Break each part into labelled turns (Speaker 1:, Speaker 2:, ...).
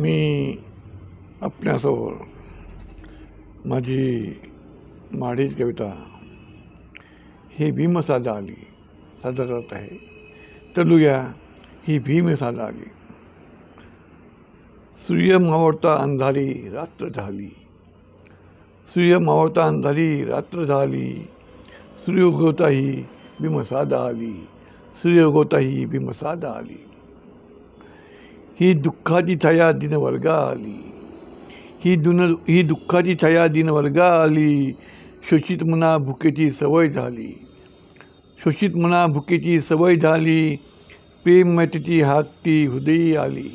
Speaker 1: मी आपल्यासमोर माझी माडीच कविता ही भीम साधा आली सादर करत आहे. तलुया ही भीम साधा आली. सूर्य मावळता अंधारी रात्र झाली. सूर्य मावळता अंधारी रात्र झाली. सूर्य उगवताही भीम साधा आली. सूर्य उगवताही भीम साधा आली. ही दुःखाची छाया दिन वर्गा आली ही दुन ही दुःखाची छाया दिन वर्गा आली शोषित मना भुकेची सवय झाली। शोषित मना भुकेची सवय झाली। प्रेम मैत्रीची हाक ती हृदयी आली।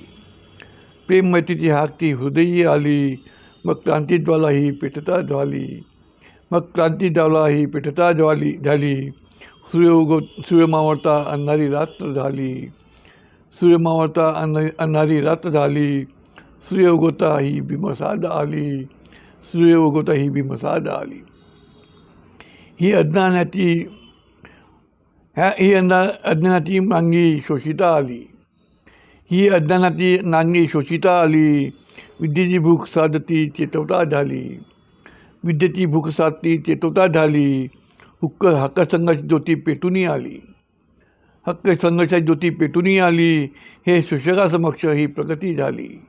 Speaker 1: प्रेम मैत्रीची हाक ती हृदयी आली। मग क्रांतीज्वाला ही पेटता झाली। मग क्रांतीज्वाला ही पेटता ज्वाली झाली. सूर्य उगव, सूर्य मावळता अंधारी रात्र झाली. सूर्य मावळता अंधारी अंधारी रात्र झाली सूर्य उगवता ही भीमसाद आली सूर्य उगवता ही भीमसाद आली ही अज्ञानाची ह्या ही अंधा अज्ञानाची नांगी शोषिता आली ही अज्ञानाची नांगी शोषिता आली विद्येची भूक साधती चेतवता झाली विद्येची भूक साधती चेतवता झाली हुक्क हक्क संघाची ज्योती पेटूनी आली हक्क संघर्षाची ज्योती पेटूनी आली, हे शोषकासमक्ष ही प्रगती झाली.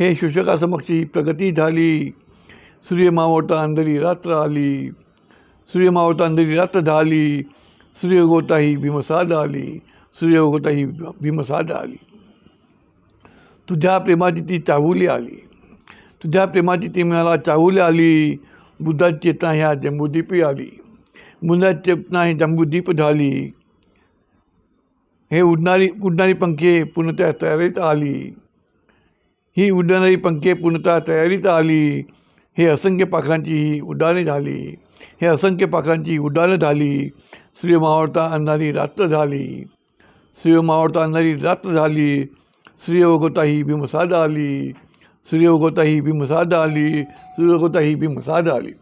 Speaker 1: हे शोषकासमक्ष ही प्रगती झाली. सूर्य मावळता अंधरी रात्र आली. सूर्य मावळता अंधरी रात्र झाली. सूर्य उगवता ही भीमसाद आली. सूर्य उगवता ही भीमसाद आली. तुझ्या प्रेमाची ती चाहुली आली. तुझ्या प्रेमाची ती मला चाहुली आली. बुद्धाची चेतना ह्या जम्बूद्वीपी आली. बुद्धाची चेतना ही जम्बूद्वीप झाली. हे उडणारी उडणारी पंखे पूर्णतः तयारीत आली. ही उडणारी पंखे पूर्णतः तयारीत आली. हे असंख्य पाखरांची ही उड्डाणे झाली. हे असंख्य पाखरांची उड्डाणं झाली. सूर्य मावळता अंधारी रात्र झाली. सूर्य मावळता अंधारी रात्र झाली. सूर्य उगवता ही भीमसाद आली. सूर्य उगवता ही भीमसाद आली. सूर्य उगवता ही भीमसाद आली.